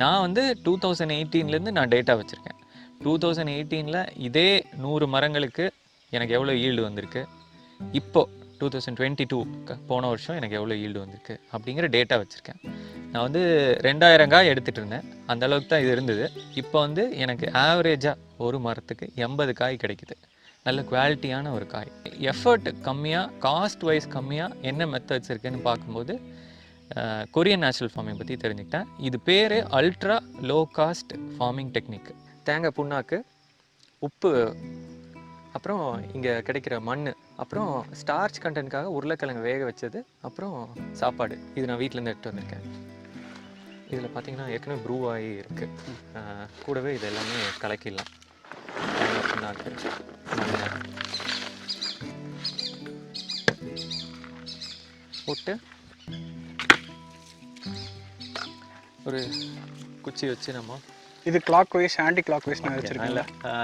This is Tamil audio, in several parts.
நான் வந்து டூ தௌசண்ட் எயிட்டீன்லேருந்து நான் டேட்டா வச்சுருக்கேன். டூ தௌசண்ட் எயிட்டீனில் இதே நூறு மரங்களுக்கு எனக்கு எவ்வளோ ஈல்டு வந்திருக்கு? இப்போது டூ தௌசண்ட் டுவெண்ட்டி டூ போன வருஷம் எனக்கு எவ்வளோ ஈல்டு வந்திருக்கு? அப்படிங்கிற டேட்டா வச்சுருக்கேன். நான் வந்து ரெண்டாயிரம் காய் எடுத்துகிட்டு இருந்தேன். அந்த அளவுக்கு தான் இது இருந்தது. இப்போ வந்து எனக்கு ஆவரேஜாக ஒரு மரத்துக்கு எண்பது காய் கிடைக்குது. நல்ல குவாலிட்டியான ஒரு காய். எஃபர்ட் கம்மியாக காஸ்ட் வைஸ் கம்மியாக என்ன மெத்தட்ஸ் இருக்குதுன்னு பார்க்கும்போது கொரியன் நேச்சுரல் ஃபார்மிங் பற்றி தெரிஞ்சுக்கிட்டேன். இது பேர் ultra low cost farming technique தேங்காய் புண்ணாக்கு உப்பு அப்புறம் இங்கே கிடைக்கிற மண் அப்புறம் ஸ்டார்ச் கண்டென்ட்காக உருளைக்கிழங்கு வேக வச்சது அப்புறம் சாப்பாடு. இது நான் வீட்டிலேருந்து எடுத்து வந்திருக்கேன். இதில் பார்த்தீங்கன்னா ஏற்கனவே ப்ரூ ஆகி இருக்குது கூடவே இது எல்லாமே கலக்கிடலாம். புண்ணாக்கு. மண் போட்டு ஒரு குச்சி வச்சு நம்ம இது clockwise anti clock wise நான் வச்சிருக்கேன்ல.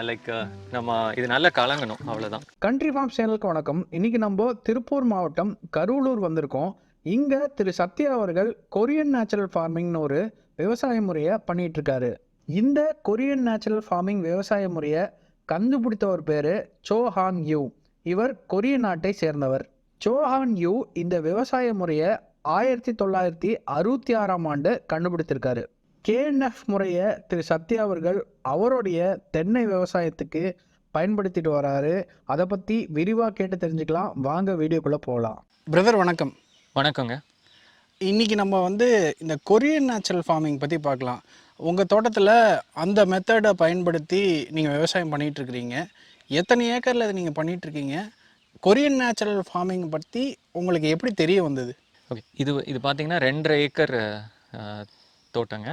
லைக் நம்ம இது நல்லா கலங்கணும் அவ்வளோதான் கண்ட்ரி ஃபார்ம் சேனலுக்கு வணக்கம். இன்னைக்கு நம்ம திருப்பூர் மாவட்டம் கரூலூர் வந்திருக்கோம். இங்க திரு சத்யா அவர்கள் கொரியன் நேச்சுரல் ஃபார்மிங்னு ஒரு விவசாய முறையை பண்ணிட்டு இருக்காரு இந்த கொரியன் நேச்சுரல் ஃபார்மிங் விவசாய முறையை கண்டுபிடித்தவர் பேரு சோஹான் யூ. இவர் கொரிய நாட்டை சேர்ந்தவர். சோஹான் யூ இந்த விவசாய முறையை ஆயிரத்தி தொள்ளாயிரத்தி அறுபத்தி ஆறாம் ஆண்டு கண்டுபிடித்திருக்காரு. கேஎன்எஃப் முறையை திரு சத்யா அவர்கள் அவருடைய தென்னை விவசாயத்துக்கு பயன்படுத்திட்டு வராரு. அதை பற்றி விரிவாக கேட்டு தெரிஞ்சுக்கலாம். வாங்க வீடியோக்குள்ளே போகலாம் பிரதர் வணக்கம். வணக்கங்க. இன்னைக்கு நம்ம வந்து இந்த கொரியன் நேச்சுரல் ஃபார்மிங் பற்றி பார்க்கலாம். உங்கள் தோட்டத்தில் அந்த மெத்தடை பயன்படுத்தி நீங்கள் விவசாயம் பண்ணிட்டு இருக்கிறீங்க. எத்தனை ஏக்கரில் இதை நீங்கள் பண்ணிட்டு இருக்கீங்க? கொரியன் நேச்சுரல் ஃபார்மிங் பற்றி உங்களுக்கு எப்படி தெரிய வந்தது? ஓகே இது இது பார்த்தீங்கன்னா ரெண்டரை ஏக்கர் தோட்டங்க.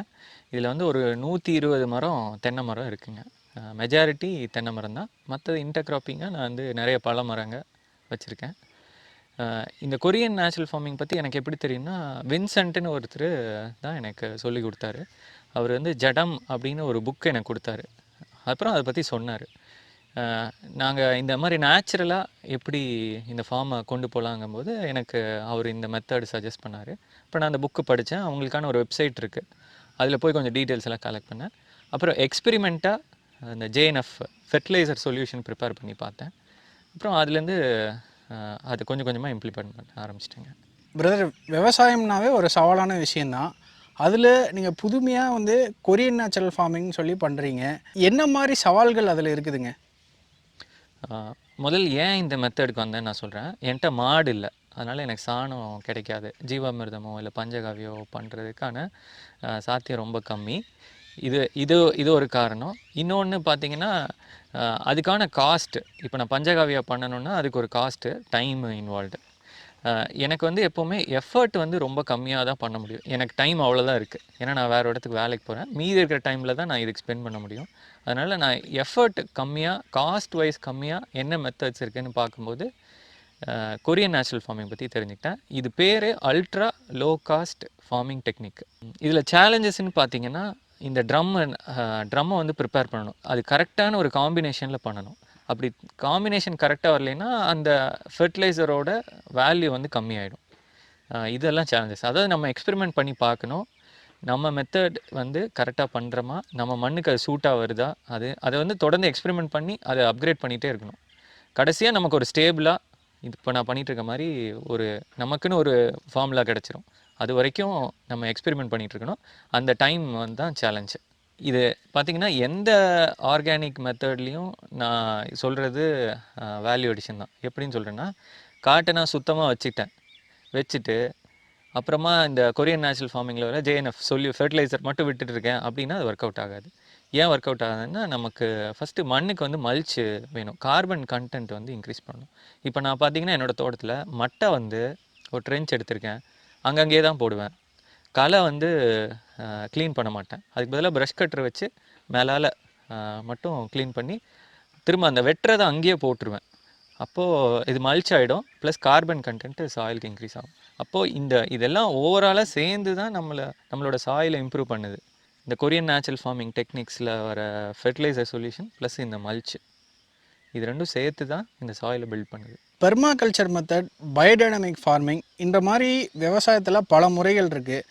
இதில் வந்து ஒரு நூற்றி இருபது மரம் தென்னை மரம் இருக்குங்க. மெஜாரிட்டி தென்னை மரம் தான். மற்றது இன்டர்க்ராப்பிங்காக நான் வந்து நிறைய பல மரங்க வச்சுருக்கேன். இந்த கொரியன் நேச்சுரல் ஃபார்மிங் பற்றி எனக்கு எப்படி தெரியும்னா வின்சென்ட்னு ஒருத்தர் தான் எனக்கு சொல்லி கொடுத்தாரு. அவர் வந்து ஜடம் அப்படின்னு ஒரு புக் எனக்கு கொடுத்தாரு. அப்புறம் அதை பற்றி சொன்னார். நாங்கள் இந்த மாதிரி நேச்சுரலாக எப்படி இந்த ஃபார்மை கொண்டு போகலாங்கும்போது எனக்கு அவர் இந்த மெத்தடு சஜஸ்ட் பண்ணார். இப்போ நான் அந்த புக்கு படித்தேன் அவங்களுக்கான ஒரு வெப்சைட் இருக்குது அதில் போய் கொஞ்சம் டீட்டெயில்ஸ் எல்லாம் கலெக்ட் பண்ணேன். அப்புறம் எக்ஸ்பெரிமெண்ட்டாக அந்த ஜேஎன்எஃப் ஃபெர்டிலைசர் சொல்யூஷன் ப்ரிப்பேர் பண்ணி பார்த்தேன். அப்புறம் அதுலேருந்து அது கொஞ்சம் கொஞ்சமாக இம்ப்ளிமெண்ட் பண்ண ஆரம்பிச்சிட்டேங்க. பிரதர் விவசாயம்னாவே ஒரு சவாலான விஷயந்தான் அதில் நீங்கள் புதுமையாக வந்து கொரியன் நேச்சுரல் ஃபார்மிங் சொல்லி பண்ணுறீங்க என்ன மாதிரி சவால்கள் அதில் இருக்குதுங்க? முதல் ஏன் இந்த மெத்தடுக்கு வந்தேன்னு நான் சொல்கிறேன் என்கிட்ட மாடு இல்லை. அதனால் எனக்கு சாணம் கிடைக்காது. ஜீவாமிர்தமோ இல்லை பஞ்சகாவியோ பண்ணுறதுக்கான சாத்தியம் ரொம்ப கம்மி. இது இது இது ஒரு காரணம். இன்னொன்று பார்த்தீங்கன்னா அதுக்கான காஸ்ட்டு இப்போ நான் பஞ்சகாவியா பண்ணணுன்னா அதுக்கு ஒரு காஸ்ட்டு டைம் இன்வால்வ்டு எனக்கு வந்து எப்போவுமே எஃபர்ட் வந்து ரொம்ப கம்மியாக தான் பண்ண முடியும். எனக்கு டைம் அவ்வளோதான் இருக்குது ஏன்னா நான் வேறு இடத்துக்கு வேலைக்கு போகிறேன் மீதி இருக்கிற டைமில் தான் நான் இதுக்கு ஸ்பெண்ட் பண்ண முடியும். அதனால் நான் எஃபர்ட் கம்மியாக காஸ்ட் வைஸ் கம்மியாக என்ன மெத்தட்ஸ் இருக்குதுன்னு பார்க்கும்போது கொரியன் நேச்சுரல் ஃபார்மிங் பற்றி தெரிஞ்சுக்கிட்டேன். இது பேர் ultra low cost farming technique இதில் சேலஞ்சஸ்ன்னு பார்த்தீங்கன்னா இந்த ட்ரம் ட்ரம்மை வந்து ப்ரிப்பேர் பண்ணணும். அது கரெக்டான ஒரு காம்பினேஷனில் பண்ணணும். அப்படி காம்பினேஷன் கரெக்டாக வரலைன்னா அந்த ஃபெர்டிலைசரோட வேல்யூ வந்து கம்மியாயிடும். இதெல்லாம் சேலஞ்சஸ் அதாவது நம்ம எக்ஸ்பெரிமெண்ட் பண்ணி பார்க்கணும். நம்ம மெத்தட் வந்து கரெக்டாக பண்ணுறோமா நம்ம மண்ணுக்கு அது சூட்டாக வருதா? அது அதை வந்து தொடர்ந்து எக்ஸ்பெரிமெண்ட் பண்ணி அதை அப்கிரேட் பண்ணிகிட்டே இருக்கணும். கடைசியாக நமக்கு ஒரு ஸ்டேபிளாக இது இப்போ நான் பண்ணிகிட்டு இருக்க மாதிரி ஒரு நமக்குன்னு ஒரு ஃபார்முலா கிடச்சிரும். அது வரைக்கும் நம்ம எக்ஸ்பெரிமெண்ட் பண்ணிகிட்டு இருக்கணும். அந்த டைம் வந்து தான் சேலஞ்சு இது பார்த்திங்கன்னா எந்த ஆர்கானிக் மெத்தட்லேயும் நான் சொல்கிறது வேல்யூ அடிஷன் தான். எப்படின்னு சொல்கிறேன்னா காட்டை நான் சுத்தமாக வச்சுக்கிட்டேன். வச்சுட்டு அப்புறமா இந்த கொரியன் நேச்சுரல் ஃபார்மிங்கில் வர ஜேஎன்எஃப் சொல்லி ஃபெர்டிலைசர் மட்டும் விட்டுட்டு இருக்கேன் அப்படின்னா அது ஒர்க் அவுட் ஆகாது. ஏன் ஒர்க் அவுட் ஆகாதுன்னா நமக்கு ஃபஸ்ட்டு மண்ணுக்கு வந்து மல்ச்சு வேணும். கார்பன் கண்டென்ட் வந்து இன்க்ரீஸ் பண்ணணும். இப்போ நான் பார்த்தீங்கன்னா என்னோடய தோட்டத்தில் மட்டை வந்து ஒரு ட்ரென்ச் எடுத்திருக்கேன். அங்கங்கே தான் போடுவேன். களை வந்து க்ளீன் பண்ண மாட்டேன். அதுக்கு பதிலாக ப்ரஷ் கட்டர் வச்சு மேலால் மட்டும் க்ளீன் பண்ணி திரும்ப அந்த வெட்டுறதை அங்கேயே போட்டுருவேன். அப்போது இது மல்ச் ஆகிடும் ப்ளஸ் கார்பன் கண்டென்ட்டு சாயிலுக்கு இன்க்ரீஸ் ஆகும். அப்போது இந்த இதெல்லாம் ஓவராலாக சேர்ந்து தான் நம்மளை நம்மளோட சாயிலை இம்ப்ரூவ் பண்ணுது. இந்த கொரியன் நேச்சுரல் ஃபார்மிங் டெக்னிக்ஸில் வர ஃபெர்டிலைசர் சொல்யூஷன் ப்ளஸ் இந்த மல்ச் இது ரெண்டும் சேர்த்து தான் இந்த சாயிலை பில்ட் பண்ணுது. பெர்மாகல்ச்சர் மெத்தட் பயோடைனமிக் ஃபார்மிங் இந்த மாதிரி விவசாயத்தில் பல முறைகள் இருக்குது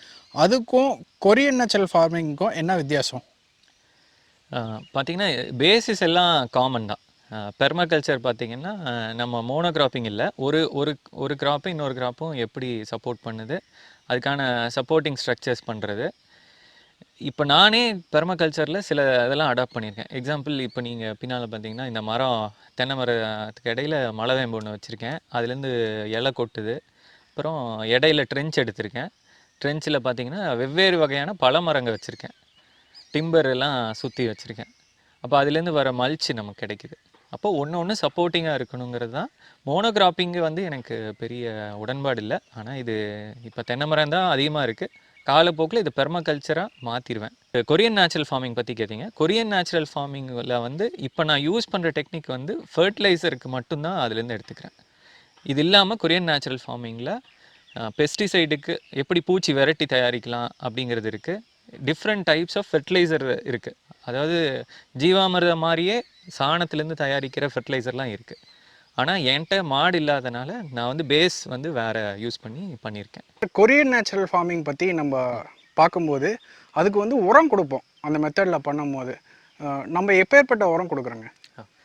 அதுக்கும் கொரியன் நேச்சுரல் ஃபார்மிங்க்கும் என்ன வித்தியாசம்? பார்த்தீங்கன்னா பேசிஸ் எல்லாம் காமன் தான். பெர்மாகல்ச்சர் பார்த்திங்கன்னா நம்ம மோனோகிராப்பிங் இல்லை. ஒரு ஒரு ஒரு கிராப்பும் இன்னொரு கிராப்பும் எப்படி சப்போர்ட் பண்ணுது? அதுக்கான சப்போர்ட்டிங் ஸ்ட்ரக்சர்ஸ் பண்ணுறது இப்போ நானே பெர்மாகல்ச்சரில் சில இதெல்லாம் அடாப்ட் பண்ணியிருக்கேன். எக்ஸாம்பிள் இப்போ நீங்கள் பின்னால் பார்த்தீங்கன்னா இந்த மரம் தென்னை மரத்துக்கு இடையில மலைவேம்பு ஒன்று வச்சுருக்கேன். அதுலேருந்து இலை கொட்டுது. அப்புறம் இடையில ட்ரென்ச் எடுத்திருக்கேன். ட்ரென்ச்சில் பார்த்தீங்கன்னா வெவ்வேறு வகையான பல மரங்கள் வச்சுருக்கேன். டிம்பர் எல்லாம் சுற்றி வச்சுருக்கேன். அப்போ அதுலேருந்து வர மல்ச்சு நமக்கு கிடைக்குது. அப்போ ஒன்று ஒன்று சப்போர்ட்டிங்காக இருக்கணுங்கிறது தான். மோனோகிராப்பிங்கு வந்து எனக்கு பெரிய உடன்பாடு இல்லை. ஆனால் இது இப்போ தென்னை மரம் தான் அதிகமாக இருக்குது காலப்போக்கில் இது பெர்மகல்ச்சராக மாற்றிடுவேன் கொரியன் நேச்சுரல் ஃபார்மிங் பற்றி கேட்டிங்க. கொரியன் நேச்சுரல் ஃபார்மிங்கில் வந்து இப்போ நான் யூஸ் பண்ணுற டெக்னிக் வந்து ஃபர்டிலைசருக்கு மட்டும்தான் அதுலேருந்து எடுத்துக்கிறேன். இது இல்லாமல் கொரியன் நேச்சுரல் ஃபார்மிங்கில் பெஸ்டிசைடுக்கு எப்படி பூச்சி வெரைட்டி தயாரிக்கலாம் அப்படிங்கிறது இருக்குது டிஃப்ரெண்ட் டைப்ஸ் ஆஃப் ஃபெர்டிலைசர் இருக்குது அதாவது ஜீவாமிர்தம் மாதிரியே சாணத்துலேருந்து தயாரிக்கிற ஃபெர்டிலைசர்லாம் இருக்குது ஆனால் என்கிட்ட மாடு இல்லாதனால நான் வந்து பேஸ் வந்து வேறு யூஸ் பண்ணி பண்ணியிருக்கேன். கொரியன் நேச்சுரல் ஃபார்மிங் பற்றி நம்ம பார்க்கும்போது அதுக்கு வந்து உரம் கொடுப்போம். அந்த மெத்தடில் பண்ணும்போது. நம்ம எப்பேற்பட்ட உரம் கொடுக்குறோங்க?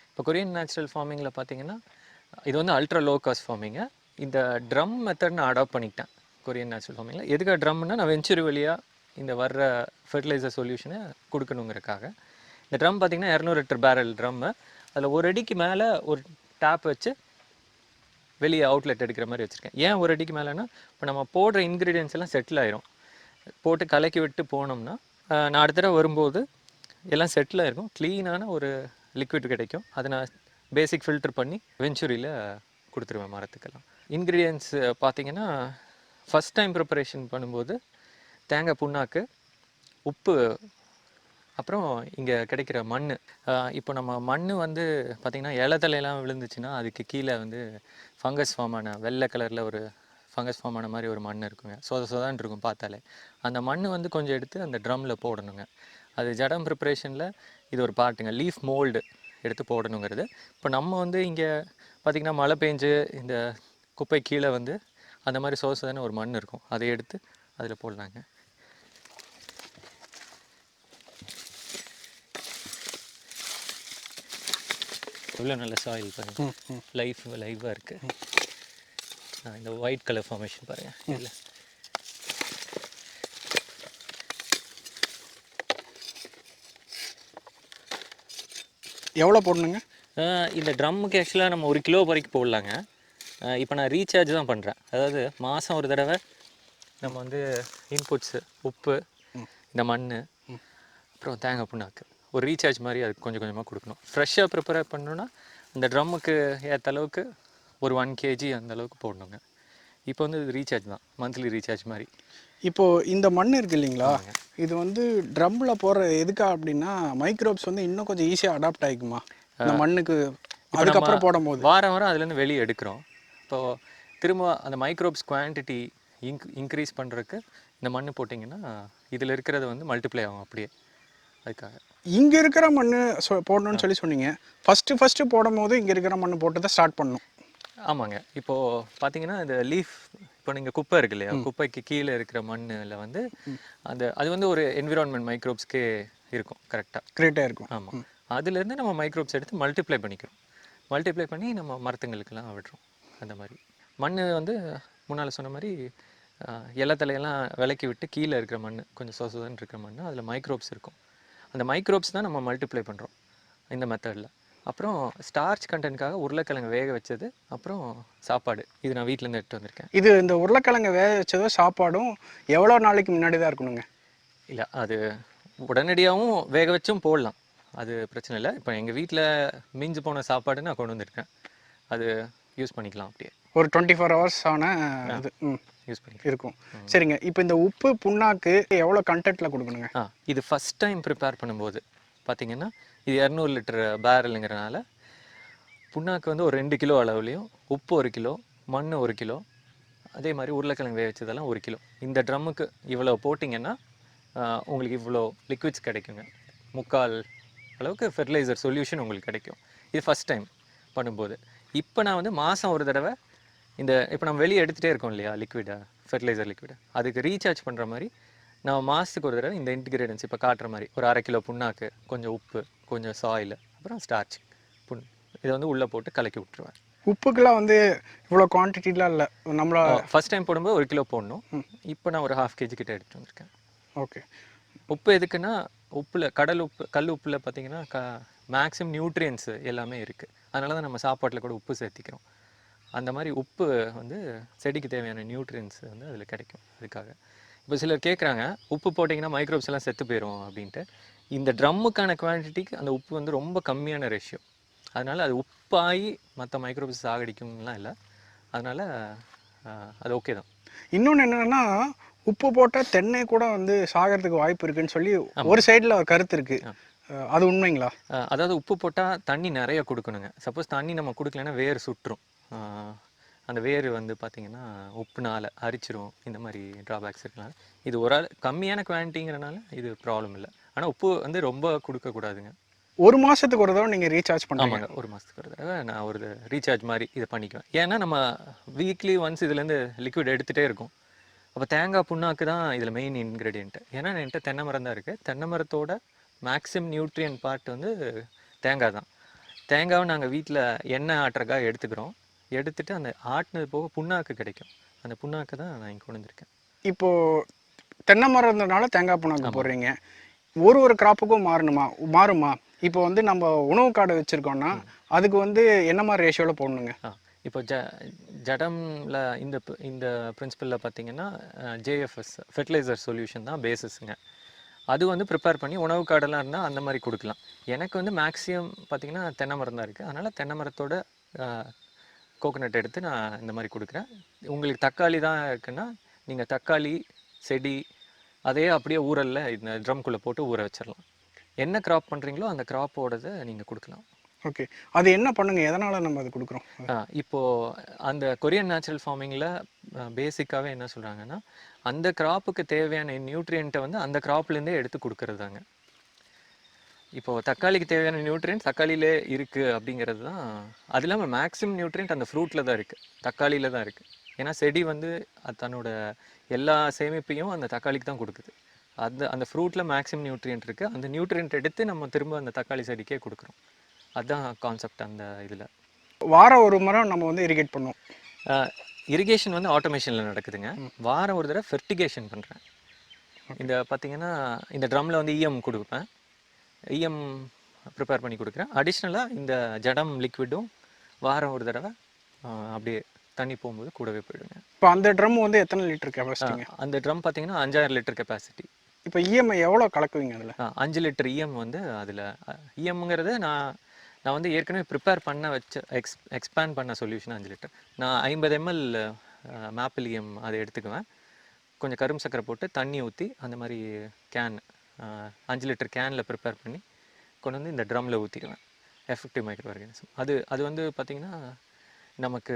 இப்போ கொரியன் நேச்சுரல் ஃபார்மிங்கில் பார்த்தீங்கன்னா இது வந்து அல்ட்ரா லோ காஸ்ட் ஃபார்மிங்கு இந்த ட்ரம் மெத்தட் நான் அடாப்ட் பண்ணிக்கிட்டேன். கொரியன் நேச்சுரல் ஃபார்மிங்கில் எதுக்காக ட்ரம்னா நான் வெஞ்சூர் வழியாக இந்த வர்ற ஃபெர்டிலைசர் சொல்யூஷனை கொடுக்கணுங்கிறக்காக. இந்த ட்ரம் பார்த்தீங்கன்னா இரநூறு லிட்டர் பேரல் ட்ரம்மு அதில் ஒரு அடிக்கு மேலே ஒரு டேப் வச்சு வெளியே அவுட்லெட் எடுக்கிற மாதிரி வச்சுருக்கேன். ஏன் ஒரு அடிக்கு மேலேன்னா இப்போ நம்ம போடுற இன்க்ரீடியன்ஸ் எல்லாம் செட்டில் ஆயிரும். போட்டு கலக்கி விட்டு போனோம்னா நான் அடுத்த தடவை வரும்போது எல்லாம் செட்டில் ஆயிருக்கும். க்ளீனான ஒரு லிக்விட் கிடைக்கும். அதை நான் பேசிக் ஃபில்டர் பண்ணி வெஞ்சுரியில் கொடுத்துருவேன் மரத்துக்கெல்லாம். இன்க்ரீடியன்ஸ் பார்த்தீங்கன்னா ஃபஸ்ட் டைம் ப்ரிப்பரேஷன் பண்ணும்போது தேங்காய் புண்ணாக்கு உப்பு அப்புறம் இங்கே கிடைக்கிற மண் இப்போ நம்ம மண் வந்து பார்த்திங்கன்னா இலத்தலையெல்லாம் விழுந்துச்சுன்னா அதுக்கு கீழே வந்து ஃபங்கஸ் ஃபார்ம் ஆன வெள்ளை கலரில் ஒரு ஃபங்கஸ் ஃபார்ம் ஆன மாதிரி ஒரு மண் இருக்குங்க. சொத சொதான் இருக்கும் பார்த்தாலே. அந்த மண் வந்து கொஞ்சம் எடுத்து அந்த ட்ரம்மில் போடணுங்க. அது ஜடம் ப்ரிப்பரேஷனில் இது ஒரு பார்ட்டுங்க லீஃப் மோல்டு எடுத்து போடணுங்கிறது. இப்போ நம்ம வந்து இங்கே பார்த்திங்கன்னா மழை பெஞ்சு இந்த குப்பை கீழே வந்து அந்த மாதிரி சோசதான ஒரு மண் இருக்கும். அதை எடுத்து அதில் போடலாங்க. இவ்வளோ நல்ல சாயில் பாருங்க. லைஃப் லைவாக இருக்கு. ஆ, இந்த ஒயிட் கலர் ஃபார்மேஷன் பாருங்க. இதில். எவ்வளோ போடணுங்க? இந்த ட்ரம்முக்கு ஆக்சுவலாக நம்ம ஒரு கிலோ வரைக்கும் போடலாங்க. இப்போ நான் ரீசார்ஜ் தான் பண்ணுறேன் அதாவது மாதம் ஒரு தடவை நம்ம வந்து இன்புட்ஸு உப்பு இந்த மண் அப்புறம் தேங்காய் புண்ணாக்கு. ஒரு ரீசார்ஜ் மாதிரி அதுக்கு கொஞ்சம் கொஞ்சமாக கொடுக்கணும். ஃப்ரெஷ்ஷாக ப்ரிப்பேர் பண்ணணுன்னா அந்த ட்ரம்முக்கு ஏற்ற அளவுக்கு ஒரு ஒன் கேஜி அந்த அளவுக்கு போடணுங்க. இப்போ வந்து இது ரீசார்ஜ் தான் மந்த்லி ரீசார்ஜ் மாதிரி. இப்போ இந்த மண் இருக்கு இல்லைங்களா? இது வந்து ட்ரம்ல போடுற எதுக்கா அப்படின்னா மைக்ரோப்ஸ் வந்து இன்னும் கொஞ்சம் ஈஸியாக அடாப்ட் ஆகிக்குமா? இந்த மண்ணுக்கு அதுக்கப்புறம் போடும்போது. வாரம் வாரம் அதுலேருந்து வெளியே எடுக்கிறோம். இப்போ திரும்ப அந்த மைக்ரோப்ஸ் குவான்டிட்டி இன்க் இன்க்ரீஸ் பண்ணுறதுக்கு இந்த மண் போட்டிங்கன்னா இதில் இருக்கிறது வந்து மல்டிப்ளை ஆகும் அப்படியே. அதுக்காக. இங்க இருக்கிற மண் போடணும்னு சொல்லி சொன்னீங்க. ஃபர்ஸ்ட் ஃபர்ஸ்ட் போடும்போது இங்க இருக்கிற மண் போட்டு தான் ஸ்டார்ட் பண்ணணும். ஆமாங்க. இப்போது பார்த்தீங்கன்னா இந்த லீஃப் இப்போ நீங்கள் குப்பை இருக்கு இல்லையா? குப்பைக்கு கீழே இருக்கிற மண்ணில் வந்து அந்த அது வந்து ஒரு என்விரான்மெண்ட் மைக்ரோப்ஸ்க்கே இருக்கும் கரெக்டாக கிரேட்டாக இருக்கும் ஆமாம் அதுலேருந்து நம்ம மைக்ரோப்ஸ் எடுத்து மல்டிப்ளை பண்ணிக்கிறோம். மல்டிப்ளை பண்ணி நம்ம மரத்துங்களுக்கெல்லாம் விடுறோம் அந்த மாதிரி. மண் வந்து முன்னால் சொன்ன மாதிரி இலை தலையெல்லாம் விலக்கி விட்டு கீழே இருக்கிற மண் கொஞ்சம் சொசன்னு இருக்கிற மண் அதில் மைக்ரோப்ஸ் இருக்கும். அந்த மைக்ரோப்ஸ் தான் நம்ம மல்டிப்ளை பண்ணுறோம் இந்த மெத்தடில் அப்புறம் ஸ்டார்ச் கண்டென்ட்காக உருளைக்கிழங்கு வேக வச்சது அப்புறம் சாப்பாடு. இது நான் வீட்டிலேருந்து எடுத்து வந்திருக்கேன். இது இந்த உருளைக்கிழங்கு வேக வச்சதோ சாப்பாடும் எவ்வளோ நாளைக்கு முன்னாடி தான் இருக்கணுங்க? இல்லை அது உடனடியாகவும் வேக வச்சும் போடலாம். அது பிரச்சனை இல்லை. இப்போ எங்கள் வீட்டில் மிஞ்சு போன சாப்பாடு நான் கொண்டு வந்திருக்கேன். அது யூஸ் பண்ணிக்கலாம் அப்படியே. ஒரு டுவெண்ட்டி ஃபோர் ஹவர்ஸ் ஆன ம். யூஸ் பண்ணிக்கலாம். இருக்கும். சரிங்க. இப்போ இந்த உப்பு புண்ணாக்கு எவ்வளோ கண்டென்ட்டில் கொடுக்கணுங்க? ஆ இது ஃபஸ்ட் டைம் ப்ரிப்பேர் பண்ணும்போது. பார்த்தீங்கன்னா இது இரநூறு லிட்டர் பேரலுங்கிறனால புண்ணாக்கு வந்து ஒரு ரெண்டு கிலோ அளவுலேயும் உப்பு ஒரு கிலோ மண் ஒரு கிலோ அதே மாதிரி உருளைக்கிழங்கு வேக வச்சதெல்லாம் ஒரு கிலோ. இந்த ட்ரம்முக்கு இவ்வளோ போட்டிங்கன்னா உங்களுக்கு இவ்வளோ லிக்விட்ஸ் கிடைக்குங்க. முக்கால் அளவுக்கு ஃபெர்டிலைசர் சொல்யூஷன் உங்களுக்கு கிடைக்கும். இது ஃபஸ்ட் டைம் பண்ணும்போது. இப்போ நான் வந்து மாதம் ஒரு தடவை இந்த இப்போ நம்ம வெளியே எடுத்துகிட்டே இருக்கோம் இல்லையா லிக்விடை ஃபெர்டிலைசர் லிக்விடை அதுக்கு ரீசார்ஜ் பண்ணுற மாதிரி நம்ம மாதத்துக்கு ஒரு தடவை இந்த இன்டிகிரேடியன்ஸ் இப்போ காட்டுற மாதிரி ஒரு அரை கிலோ புண்ணாக்கு கொஞ்சம் உப்பு கொஞ்சம் சாயில் அப்புறம் ஸ்டார்ச் புண் இதை வந்து உள்ளே போட்டு கலக்கி விட்டுருவேன். உப்புக்கெல்லாம் வந்து இவ்வளோ குவான்டிட்டிலாம் இல்லை. நம்மள ஃபர்ஸ்ட் டைம் போடும்போது ஒரு கிலோ போடணும். இப்போ நான் ஒரு ஹாஃப் கேஜி கிட்ட எடுத்துட்டு வந்திருக்கேன். ஓகே. உப்பு எதுக்குன்னா உப்பில் கடல் உப்பு கல் உப்பில் பார்த்தீங்கன்னா க மேக்ஸிமம் நியூட்ரியன்ஸ் எல்லாமே இருக்குது அதனால தான் நம்ம சாப்பாட்டில் கூட உப்பு சேர்த்திக்கிறோம். அந்த மாதிரி உப்பு வந்து செடிக்கு தேவையான நியூட்ரியன்ஸ் வந்து அதில் கிடைக்கும் அதுக்காக. இப்போ சிலர் கேட்குறாங்க உப்பு போட்டிங்கன்னா மைக்ரோப்ஸ் எல்லாம் செத்து போயிடும் அப்படின்ட்டு. இந்த ட்ரம்முக்கான குவான்டிட்டிக்கு அந்த உப்பு வந்து ரொம்ப கம்மியான ரேஷியோ அதனால் அது உப்பாகி மற்ற மைக்ரோப்ஸ் சாகடிக்கும்லாம் இல்லை. அதனால் அது ஓகே தான். இன்னொன்று என்னன்னா உப்பு போட்டால் தென்னை கூட வந்து சாகிறதுக்கு வாய்ப்பு இருக்குன்னு சொல்லி ஒரு சைடில் ஒரு கருத்து இருக்கு. அஹ் அது உண்மைங்களா? அதாவது உப்பு போட்டால் தண்ணி நிறைய கொடுக்கணுங்க. சப்போஸ் தண்ணி நம்ம கொடுக்கலன்னா வேர் சுற்றும். அந்த வேர் வந்து பார்த்திங்கன்னா உப்புனால அரிச்சிரும். இந்த மாதிரி ட்ராபேக்ஸ் இருக்கலாம் இது ஒரு ஆள் கம்மியான குவான்டிங்கிறனால இது ப்ராப்ளம் இல்லை. ஆனால் உப்பு வந்து ரொம்ப கொடுக்கக்கூடாதுங்க ஒரு மாசத்துக்கு ஒரு தடவை நீங்கள் ரீசார்ஜ் ஆமாங்க. ஒரு மாதத்துக்கு ஒரு தடவை நான் ஒரு ரீசார்ஜ் மாதிரி இதை பண்ணிக்குவேன். ஏன்னா நம்ம வீக்லி ஒன்ஸ் இதுலேருந்து லிக்விட் எடுத்துகிட்டே இருக்கும். அப்போ தேங்காய் புண்ணாக்கு தான் இதில் மெயின் இன்க்ரீடியன்ட் ஏன்னா என்கிட்ட தென்னை மரம் தான் இருக்குது தென்னை மரத்தோட மேக்ஸிமம் நியூட்ரியன் பார்ட் வந்து தேங்காய் தான். தேங்காவை நாங்கள் வீட்டில் எண்ணெய் ஆட்டுறக்காக எடுத்துக்கிறோம். எடுத்துட்டு அந்த ஆட்டினது போக புண்ணாக்கு கிடைக்கும். அந்த புண்ணாக்கு தான் நான் இங்கே கொண்டு வந்திருக்கேன் இப்போ தென்னை மரம் இருந்ததுனால தேங்காய் புண்ணாக்கு போடுறீங்க. ஒரு ஒரு கிராப்புக்கும் மாறணுமா? மாறுமா? இப்போ வந்து நம்ம உணவு காடை வச்சுருக்கோம்னா அதுக்கு வந்து என்ன மாதிரி ரேஷியோவில் போடணுங்க? இப்போ ஜ ஜடம்ல இந்த இந்த பிரின்சிபலில் பார்த்தீங்கன்னா ஜேஎஃப்எஸ் ஃபெர்டிலைசர் சொல்யூஷன் தான் பேசிஸுங்க அது வந்து ப்ரிப்பேர் பண்ணி உணவு காடெல்லாம் இருந்தால் அந்த மாதிரி கொடுக்கலாம். எனக்கு வந்து மேக்ஸிமம் பார்த்தீங்கன்னா தென்னை மரம் தான் இருக்குது அதனால் தென்னை மரத்தோட கோகோனட் எடுத்து நான் இந்த மாதிரி கொடுக்குறேன். உங்களுக்கு தக்காளி தான் இருக்குன்னா நீங்கள் தக்காளி செடி அதே அப்படியே ஊறல்ல இந்த ட்ரம்குள்ளே போட்டு ஊற வச்சிடலாம். என்ன கிராப் பண்ணுறீங்களோ அந்த கிராப்போடதை நீங்கள் கொடுக்கலாம். ஓகே அது என்ன பண்ணுங்க? எதனால் நம்ம அது கொடுக்குறோம்? ஆ, இப்போ அந்த கொரியன் நேச்சுரல் ஃபார்மிங்கில் பேசிக்காகவே என்ன சொல்கிறாங்கன்னா அந்த கிராப்புக்கு தேவையான நியூட்ரியண்ட்டை வந்து அந்த கிராப்லேருந்தே எடுத்து கொடுக்கறது தாங்க இப்போ தக்காளிக்கு தேவையான நியூட்ரியன்ட் தக்காளியிலே இருக்குது அப்படிங்கிறது தான். அது இல்லாமல் மேக்ஸிமம் நியூட்ரியன்ட் அந்த ஃப்ரூட்டில் தான் இருக்குது தக்காளியில் தான் இருக்குது ஏன்னா செடி வந்து தன்னோட எல்லா சேமிப்பையும் அந்த தக்காளிக்கு தான் கொடுக்குது. அந்த அந்த ஃப்ரூட்டில் மேக்ஸிமம் நியூட்ரியன்ட் இருக்குது அந்த நியூட்ரியன்ட் எடுத்து நம்ம திரும்ப அந்த தக்காளி செடிக்கே கொடுக்குறோம். அதுதான் கான்செப்ட் அந்த இதில். வாரம் ஒரு முறை நம்ம வந்து இரிகேட் பண்ணுவோம். இரிகேஷன் வந்து ஆட்டோமேஷனில் நடக்குதுங்க. வாரம் ஒரு தடவை ஃபெர்டிகேஷன் பண்ணுறேன் இந்த பார்த்தீங்கன்னா இந்த ட்ரம்மில் வந்து இஎம் கொடுப்பேன். இஎம் ப்ரிப்பேர் பண்ணி கொடுக்குறேன். அடிஷ்னலாக இந்த ஜடம் லிக்விடும் வாரம் ஒரு தடவை அப்படியே தண்ணி போகும்போது கூடவே போயிடுங்க. இப்போ அந்த ட்ரம் வந்து எத்தனை லிட்டர் கெப்பாசிட்டிங்க அந்த ட்ரம் பார்த்தீங்கன்னா அஞ்சாயிரம் லிட்டர் கெப்பாசிட்டி இப்போ இஎம்ஐ எவ்வளோ கலக்குவீங்க அதில்? அஞ்சு லிட்டர் இஎம் வந்து அதில் இஎம்ங்கிறது நான் நான் வந்து ஏற்கனவே ப்ரிப்பேர் பண்ண வச்ச எக்ஸ் எக்ஸ்பேண்ட் பண்ண சொல்யூஷன் அஞ்சு லிட்டர் நான் ஐம்பது எம்எல் மேப்பிள் இஎம் அதை எடுத்துக்குவேன். கொஞ்சம் கரும் சக்கரை போட்டு தண்ணி ஊற்றி அந்த மாதிரி கேன் அஞ்சு லிட்டர் கேனில் ப்ரிப்பேர் பண்ணி கொண்டு வந்து இந்த ட்ரம்மில் ஊற்றிடுவேன் எஃபெக்டிவ் மைக்ரோ ஆர்கானிசம் அது அது வந்து பார்த்திங்கன்னா நமக்கு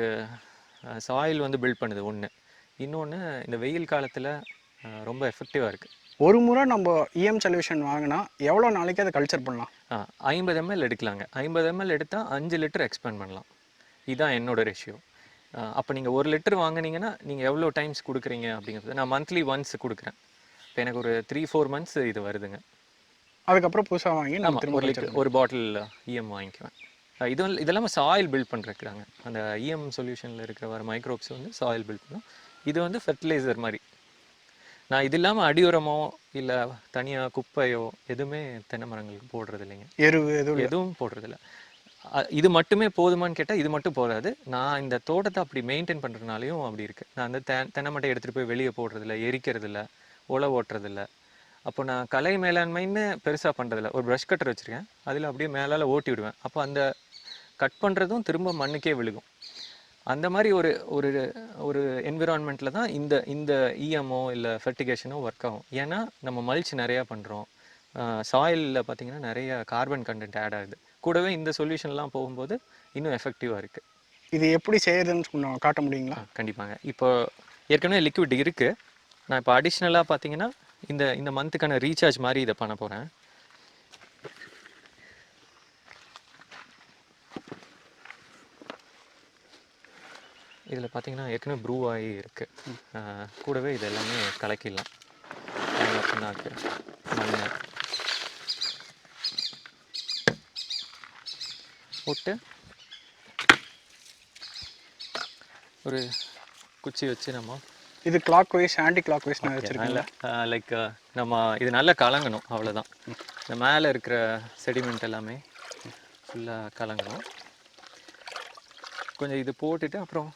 சாயில் வந்து பில்ட் பண்ணுது ஒன்று இன்னொன்று இந்த வெயில் காலத்தில் ரொம்ப எஃபெக்டிவாக இருக்குது ஒரு முறை நம்ம இஎம் சொல்யூஷன் வாங்கினா எவ்வளோ நாளைக்கு அதை கல்ச்சர் பண்ணலாம்? ஆ ஐம்பது எம்எல் எடுக்கலாங்க. ஐம்பது எம்எல் எடுத்தால் அஞ்சு லிட்டர் எக்ஸ்பேண்ட் பண்ணலாம். இதுதான் என்னோட ரேஷியோ அப்போ நீங்கள் ஒரு லிட்டர் வாங்குனீங்கன்னா நீங்கள் எவ்வளோ டைம்ஸ் கொடுக்குறீங்க அப்படிங்கிறது நான் மந்த்லி ஒன்ஸ் கொடுக்குறேன். இப்போ எனக்கு ஒரு த்ரீ ஃபோர் மந்த்ஸ் இது வருதுங்க. அதுக்கப்புறம் புதுசாக வாங்கி நம்ம ஒரு லிட்டர் ஒரு பாட்டில் இஎம் வாங்கிக்குவேன். அஹ் இது இதெல்லாம் சாயில் பில்ட் பண்ணுறதுக்குறாங்க அந்த இஎம் சொல்யூஷனில் இருக்கிற வர மைக்ரோப்ஸ் வந்து சாயில் பில்ட் பண்ணும். இது வந்து ஃபெர்டிலைசர் மாதிரி. நான் இது இல்லாமல் அடி உரமோ இல்லை தனியாக குப்பையோ எதுவுமே தென்னை மரங்களுக்கு போடுறது இல்லைங்க. எருவு எதுவும் எதுவும் போடுறதில்ல இது மட்டுமே போதுமான்னு கேட்டால் இது மட்டும் போதாது நான் இந்த தோட்டத்தை அப்படி மெயின்டைன் பண்ணுறதுனாலையும் அப்படி இருக்குது நான் வந்து தெ தென்னை மட்டை எடுத்துகிட்டு போய் வெளியே போடுறதில்ல எரிக்கிறதில்ல உழ ஓட்டுறதில்ல. அப்போ நான் கலை மேலாண்மைன்னு பெருசாக பண்ணுறதில்ல ஒரு ப்ரஷ் கட்டர் வச்சுருக்கேன். அதில் அப்படியே மேலால் ஓட்டி விடுவேன். அப்போ அந்த கட் பண்ணுறதும் திரும்ப மண்ணுக்கே விழுகும். அந்த மாதிரி ஒரு ஒரு ஒரு என்விரான்மெண்ட்டில் தான் இந்த இந்த இஎம்ஓ இல்லை ஃபெர்டிகேஷனோ ஒர்க் ஆகும். ஏன்னா நம்ம மல்ச் நிறையா பண்ணுறோம் சாயிலில் பார்த்தீங்கன்னா நிறைய கார்பன் கண்டென்ட் ஆட் ஆகுது. கூடவே இந்த சொல்யூஷன்லாம் போகும்போது இன்னும் எஃபெக்டிவாக இருக்குது இது எப்படி செய்யுதுன்னு கொஞ்சம் காட்ட முடியுங்களா? கண்டிப்பாங்க. இப்போ ஏற்கனவே லிக்விட் இருக்குது நான் இப்போ அடிஷ்னலாக பார்த்தீங்கன்னா இந்த இந்த மந்த்துக்கான ரீசார்ஜ் மாதிரி இதை பண்ண போகிறேன் இதில் பார்த்தீங்கன்னா ஏற்கனவே ப்ரூ ஆகி இருக்குது கூடவே இது எல்லாமே கலக்கிடலாம். தேங்காய் புண்ணாக்கு மண் போட்டு ஒரு குச்சி வச்சு நம்ம இது clockwise anti clock wise நான் வச்சிருக்கேன் லைக் நம்ம இது நல்லா கலங்கணும் அவ்வளோதான் இந்த மேலே இருக்கிற செடிமெண்ட் எல்லாமே ஃபுல்லாக கலங்கணும். கொஞ்சம் இது போட்டுட்டு அப்புறம்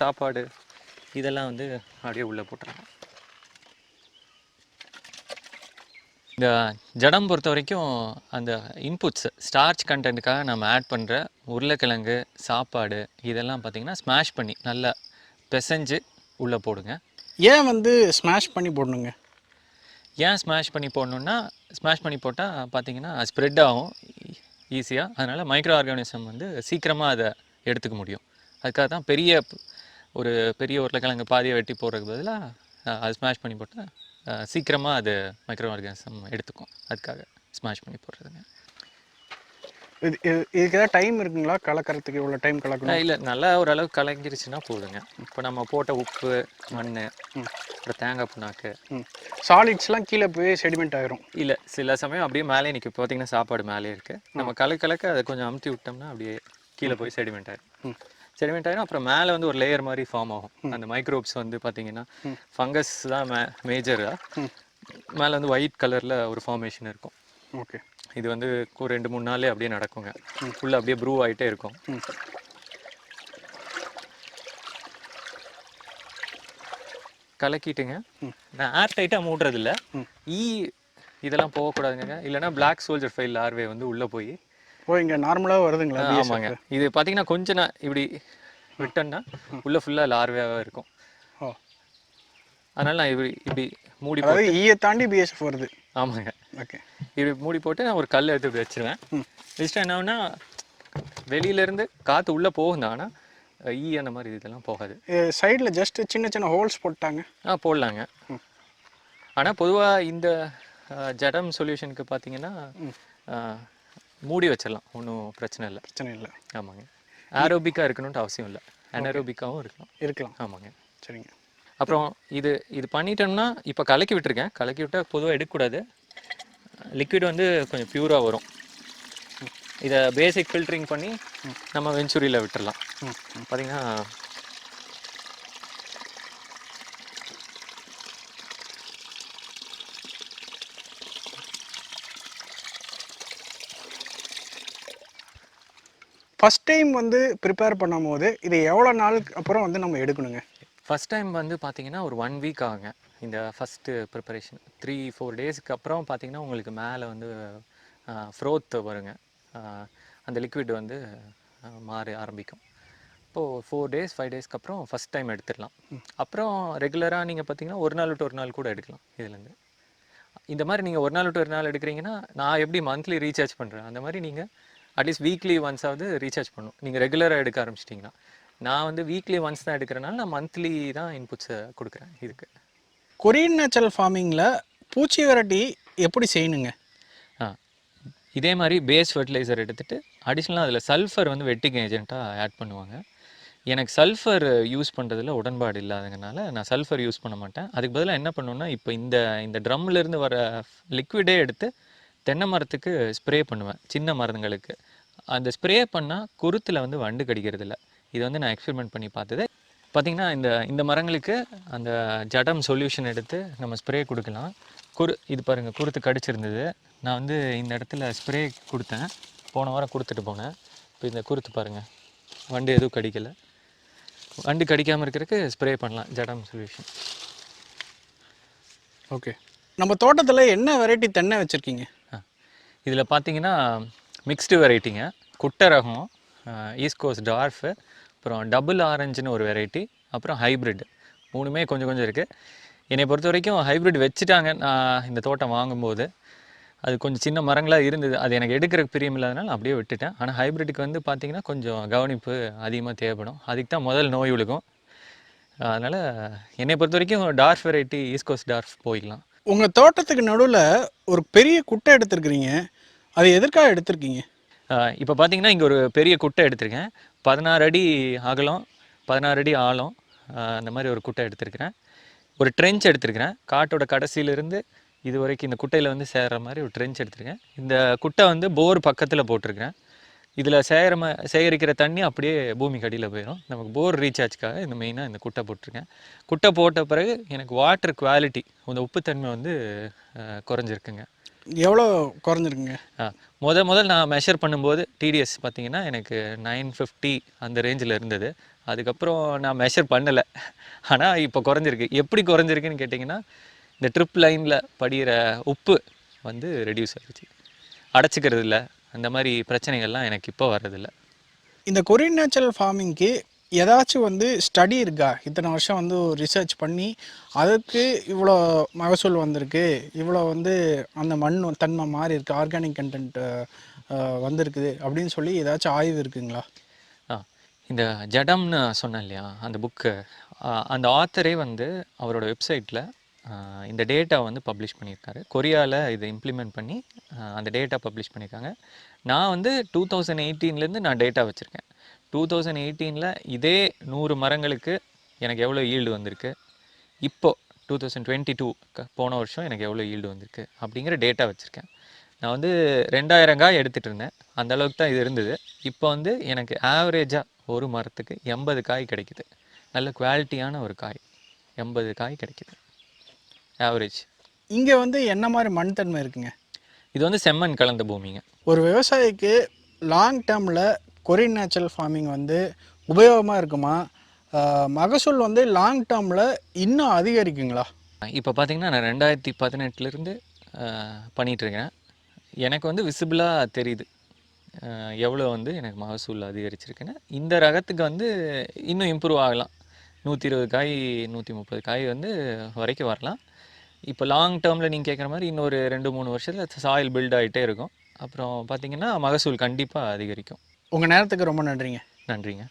சாப்பாடு இதெல்லாம் வந்து அப்படியே உள்ளே போட்டுடலாம். இந்த ஜடம் பொறுத்த வரைக்கும் அந்த இன்புட்ஸ் ஸ்டார்ச் கண்டென்ட்டுக்காக நம்ம ஆட் பண்ணுற உருளைக்கிழங்கு சாப்பாடு இதெல்லாம் பார்த்தீங்கன்னா ஸ்மாஷ் பண்ணி நல்லா பிசைஞ்சு உள்ளே போடுங்க. ஏன் வந்து ஸ்மாஷ் பண்ணி போடணுங்க? ஏன் ஸ்மாஷ் பண்ணி போடணுன்னா ஸ்மாஷ் பண்ணி போட்டால் பார்த்தீங்கன்னா ஸ்ப்ரெட் ஆகும் ஈஸியாக அதனால் மைக்ரோ ஆர்கானிசம் வந்து சீக்கிரமாக அதை எடுத்துக்க முடியும். அதுக்காக தான் பெரிய ஒரு பெரிய உருளைக்கிழங்கு பாதியை வெட்டி போடுறதுக்கு பதிலாக அது ஸ்மாஷ் பண்ணி போட்டால் சீக்கிரமாக அது மைக்ரோ ஆர்கானிசம் எடுத்துக்கும். அதுக்காக ஸ்மாஷ் பண்ணி போடுறதுங்க. இது இது- இதுக்கு ஏதாவது டைம் இருக்குங்களா? கலக்கறதுக்கு இவ்வளோ டைம் கலக்கணும்? இல்லை நல்லா ஓரளவு கலங்கிருச்சுன்னா போதுங்க. இப்போ நம்ம போட்ட உப்பு மண் அப்புறம் தேங்காய் புண்ணாக்கு. சாலிட்ஸ்லாம் கீழே போய் செடிமெண்ட் ஆயிரும். இல்லை சில சமயம் அப்படியே மேலே நிற்கும் பார்த்தீங்கன்னா சாப்பாடு மேலே இருக்கு. நம்ம கலக்க கலக்க அதை கொஞ்சம் அமுத்தி விட்டோம்னா அப்படியே கீழே போய் செடிமெண்ட் ஆயிரும். செடிமெண்ட் ஆயிரும். அப்புறம் மேலே வந்து ஒரு லேயர் மாதிரி ஃபார்ம் ஆகும். அந்த மைக்ரோப்ஸ் வந்து பார்த்தீங்கன்னா ஃபங்கஸ் தான் மே மேஜராக மேலே வந்து ஒயிட் கலரில் ஒரு ஃபார்மேஷன் இருக்கும். ஓகே இது வந்து ரெண்டு மூணு நாள்லேயே அப்படியே நடக்குங்க. ஃபுல்லாக அப்படியே ப்ரூவ் ஆகிட்டே இருக்கும். கலக்கிட்டுங்க. நான் ஏர் டைட்டாக மூடுறதில்ல. ஈ இதெல்லாம் போகக்கூடாதுங்க இல்லைன்னா பிளாக் சோல்ஜர் ஃபைல் லார்வே வந்து உள்ளே போய். ஓ இங்கே நார்மலாக வருதுங்களா ஆமாங்க. இது பார்த்தீங்கன்னா கொஞ்சம் நான் இப்படி விட்டேன்னா உள்ள ஃபுல்லாக லார்வேவாக இருக்கும். அதனால நான் இப்படி இப்படி மூடி ஈயை தாண்டி பிஎஸ்எஃப் வருது. ஆமாங்க. ஓகே இப்படி மூடி போட்டு நான் ஒரு கல் எடுத்து இப்படி வச்சிருவேன். வச்சுட்டு என்ன ஆகும்னா வெளியிலேருந்து காற்று உள்ளே போகும் தான் ஆனால் ஈ அந்த மாதிரி இதெல்லாம் போகாது. சைடில் ஜஸ்ட் சின்ன சின்ன ஹோல்ஸ் போட்டாங்க. ஆ போடலாங்க. ஆனால் பொதுவாக இந்த ஜடம் சொல்யூஷனுக்கு பார்த்தீங்கன்னா மூடி வச்சிடலாம். ஒன்றும் பிரச்சனை இல்லை. பிரச்சனை இல்லை. ஆமாங்க. ஏரோபிக்காக இருக்கணும்ட்டு அவசியம் இல்லை. அனரோபிக்காவும் இருக்கலாம். இருக்கலாம். ஆமாங்க. சரிங்க. அப்புறம் இது இது பண்ணிட்டோம்னா இப்போ கலக்கி விட்டுருக்கேன். கலக்கி விட்டால் பொதுவாக எடுக்கக்கூடாது. லிக்விட் வந்து கொஞ்சம் பியூராக வரும். இதை பேசிக் ஃபில்டரிங் பண்ணி நம்ம வெஞ்சுரியில் விட்டுறலாம். ம் பார்த்தீங்கன்னா ஃபஸ்ட் டைம் வந்து ப்ரிப்பேர் பண்ணும்போது இது எவ்வளோ நாளுக்கு அப்புறம் வந்து நம்ம எடுக்கணுங்க? ஃபஸ்ட் டைம் வந்து பார்த்தீங்கன்னா ஒரு ஒன் வீக் ஆகுங்க. இந்த ஃபஸ்ட்டு ப்ரிப்பரேஷன் த்ரீ ஃபோர் டேஸ்க்கு அப்புறம் பார்த்தீங்கன்னா உங்களுக்கு மேலே வந்து ஃப்ரோத் வருங்க. அந்த லிக்விட் வந்து மாற ஆரம்பிக்கும். இப்போது ஃபோர் டேஸ் ஃபைவ் டேஸ்க்கு அப்புறம் ஃபஸ்ட் டைம் எடுத்துடலாம். அப்புறம் ரெகுலராக நீங்கள் பார்த்தீங்கன்னா ஒரு நாள் விட்டு ஒரு நாள் கூட எடுக்கலாம் இதுலேருந்து. இந்த மாதிரி நீங்கள் ஒரு நாள் விட்டு ஒரு நாள் எடுக்கிறீங்கன்னா நான் எப்படி மந்த்லி ரீசார்ஜ் பண்ணுறேன் அந்த மாதிரி நீங்கள் அட்லீஸ்ட் வீக்லி ஒன்ஸாவது ரீசார்ஜ் பண்ணணும். நீங்கள் ரெகுலராக எடுக்க ஆரம்பிச்சிட்டிங்கன்னா. நான் வந்து வீக்லி ஒன்ஸ் தான் எடுக்கிறனால நான் மந்த்லி தான் இன்புட்ஸை கொடுக்குறேன் இதுக்கு. கொரியன் நேச்சுரல் ஃபார்மிங்கில் பூச்சி வெரைட்டி எப்படி செய்யணுங்க? ஆ இதே மாதிரி பேஸ் ஃபர்டிலைசர் எடுத்துகிட்டு அடிஷ்னலாக அதில் சல்ஃபர் வந்து வெட்டிங் ஏஜென்ட்டாக ஆட் பண்ணுவாங்க. எனக்கு சல்ஃபர் யூஸ் பண்ணுறதுல உடன்பாடு இல்லாததுனால நான் சல்ஃபர் யூஸ் பண்ண மாட்டேன். அதுக்கு பதிலாக என்ன பண்ணுவேன்னா இப்போ இந்த இந்த ட்ரம்லேருந்து வர லிக்விடே எடுத்து தென்னை மரத்துக்கு ஸ்ப்ரே பண்ணுவேன் சின்ன மரங்களுக்கு அந்த ஸ்ப்ரே பண்ணால் குருத்தில் வந்து வண்டு கடிக்கிறதில்ல. இது வந்து நான் எக்ஸ்பெரிமெண்ட் பண்ணி பார்த்தது. பார்த்தீங்கன்னா இந்த இந்த மரங்களுக்கு அந்த ஜடம் சொல்யூஷன் எடுத்து நம்ம ஸ்ப்ரே கொடுக்கலாம். குரு இது பாருங்கள் குருத்து கடிச்சிருந்தது. நான் வந்து இந்த இடத்துல ஸ்ப்ரே கொடுத்தேன். போன வாரம் கொடுத்துட்டு போனேன். இப்போ இந்த குருத்து பாருங்கள் வண்டு எதுவும் கடிக்கலை. வண்டு கடிக்காமல் இருக்கிறதுக்கு ஸ்ப்ரே பண்ணலாம் ஜடம் சொல்யூஷன் ஓகே நம்ம தோட்டத்தில் என்ன வெரைட்டி தென்னை வச்சுருக்கீங்க? இதில் பார்த்தீங்கன்னா மிக்ஸ்டு வெரைட்டிங்க குட்டை ரகம் ஈஸ்ட் கோஸ்ட் டார்ஃபு அப்புறம் டபுள் ஆரஞ்சுன்னு ஒரு வெரைட்டி அப்புறம் ஹைப்ரிட் மூணுமே கொஞ்சம் கொஞ்சம் இருக்குது என்னை பொறுத்த வரைக்கும் ஹைப்ரிட் வச்சுட்டாங்க. நான் இந்த தோட்டம் வாங்கும்போது அது கொஞ்சம் சின்ன மரங்களாக இருந்தது. அது எனக்கு எடுக்கிறதுக்கு பிரியம் இல்லாதனால அப்படியே விட்டுட்டேன். ஆனால் ஹைப்ரிட்டுக்கு வந்து பார்த்தீங்கன்னா கொஞ்சம் கவனிப்பு அதிகமாக தேவைப்படும். அதுக்கு தான் முதல் நோய் விழுகும். அதனால் என்னை பொறுத்த வரைக்கும் dwarf variety East Coast dwarf போய்க்கலாம். உங்கள் தோட்டத்துக்கு நடுவில் ஒரு பெரிய குட்டை எடுத்திருக்கிறீங்க. அது எதற்காக எடுத்திருக்கீங்க? இப்போ பார்த்தீங்கன்னா இங்கே ஒரு பெரிய குட்டை எடுத்திருக்கேன். பதினாறு அடி அகலம் பதினாறு அடி ஆழம் அந்த மாதிரி ஒரு குட்டை எடுத்திருக்கிறேன். ஒரு ட்ரெஞ்ச் எடுத்திருக்கிறேன். காட்டோட கடைசியிலிருந்து இது வரைக்கும் இந்த குட்டையில் வந்து சேர்கிற மாதிரி ஒரு ட்ரெஞ்ச் எடுத்திருக்கேன். இந்த குட்டை வந்து போர் பக்கத்தில் போட்டிருக்கிறேன். இதில் சேகர சேகரிக்கிற தண்ணி அப்படியே பூமிக்கு அடியில் போயிடும் நமக்கு போர் ரீசார்ஜ்க்காக இந்த மெயினாக இந்த குட்டை போட்டிருக்கேன். குட்டை போட்ட பிறகு எனக்கு வாட்டர் குவாலிட்டி அந்த உப்புத்தன்மை வந்து குறைஞ்சிருக்குங்க. எவ்வளோ குறைஞ்சிருக்குங்க? ஆ முத முதல் நான் மெஷர் பண்ணும்போது டிடிஎஸ் பார்த்தீங்கன்னா எனக்கு நைன் ஃபிஃப்டி அந்த ரேஞ்சில் இருந்தது. அதுக்கப்புறம் நான் மெஷர் பண்ணலை. ஆனால் இப்போ குறைஞ்சிருக்கு. எப்படி குறைஞ்சிருக்குன்னு கேட்டிங்கன்னா இந்த ட்ரிப் லைனில் படிகிற உப்பு வந்து ரெடியூஸ் ஆகிடுச்சு அடைச்சிக்கிறது இல்லை. அந்த மாதிரி பிரச்சனைகள்லாம் எனக்கு இப்போ வர்றதில்ல. இந்த கொரியன் நேச்சுரல் ஃபார்மிங்க்கு ஏதாச்சும் வந்து ஸ்டடி இருக்கா? இத்தனை வருஷம் வந்து ரிசர்ச் பண்ணி அதுக்கு இவ்வளோ மகசூல் வந்திருக்கு. இவ்வளோ வந்து அந்த மண் தன்மை மாறி இருக்குது ஆர்கானிக் கண்டென்ட் வந்திருக்குது. அப்படின்னு சொல்லி ஏதாச்சும் ஆய்வு இருக்குங்களா? ஆ இந்த ஜடம்னு சொன்னேன் இல்லையா அந்த புக்கு அந்த ஆத்தரே வந்து அவரோட வெப்சைட்டில் இந்த டேட்டா வந்து பப்ளிஷ் பண்ணியிருக்காரு. கொரியாவில் இதை இம்ப்ளிமெண்ட் பண்ணி அந்த டேட்டா பப்ளிஷ் பண்ணியிருக்காங்க. நான் வந்து டூ தௌசண்ட் எயிட்டீன்லேருந்து நான் டேட்டா வச்சுருக்கேன். டூ தௌசண்ட் எயிட்டீனில் இதே நூறு மரங்களுக்கு எனக்கு எவ்வளோ ஈல்டு வந்திருக்கு? இப்போ டூ தௌசண்ட் டுவெண்ட்டி டூ போன வருஷம் எனக்கு எவ்வளோ ஈல்டு வந்திருக்கு? அப்படிங்கிற டேட்டா வச்சுருக்கேன். நான் வந்து ரெண்டாயிரம் காய் எடுத்துகிட்டு இருந்தேன். அந்த அளவுக்கு தான் இது இருந்தது. இப்போ வந்து எனக்கு ஆவரேஜாக ஒரு மரத்துக்கு எண்பது காய் கிடைக்குது. நல்ல குவாலிட்டியான ஒரு காய். எண்பது காய் கிடைக்குது. ஆவரேஜ் இங்கே வந்து என்ன மாதிரி மண் தன்மை இருக்குங்க? இது வந்து செம்மண் கலந்த பூமிங்க. ஒரு விவசாயிக்கு லாங் டேர்மில் கொரியன் நேச்சுரல் ஃபார்மிங் வந்து உபயோகமாக இருக்குமா? மகசூல் வந்து லாங் டேர்மில் இன்னும் அதிகரிக்குங்களா? இப்போ பார்த்தீங்கன்னா நான் ரெண்டாயிரத்தி பதினெட்டுலேருந்து பண்ணிகிட்ருக்கேன் எனக்கு வந்து விசிபிளாக தெரியுது. எவ்வளோ வந்து எனக்கு மகசூல் அதிகரிச்சிருக்குன்னு. இந்த ரகத்துக்கு வந்து இன்னும் இம்ப்ரூவ் ஆகலாம். நூற்றி இருபது காய் நூற்றி முப்பது காய் வந்து வரைக்கும் வரலாம். இப்போ லாங் டேர்மில் நீங்கள் கேட்குற மாதிரி இன்னொரு ரெண்டு மூணு வருஷத்தில் சாயில் பில்ட் ஆகிட்டே இருக்கும். அப்புறம் பார்த்தீங்கன்னா மகசூல் கண்டிப்பாக அதிகரிக்கும். உங்கள் நேரத்துக்கு ரொம்ப நன்றிங்க. நன்றிங்க.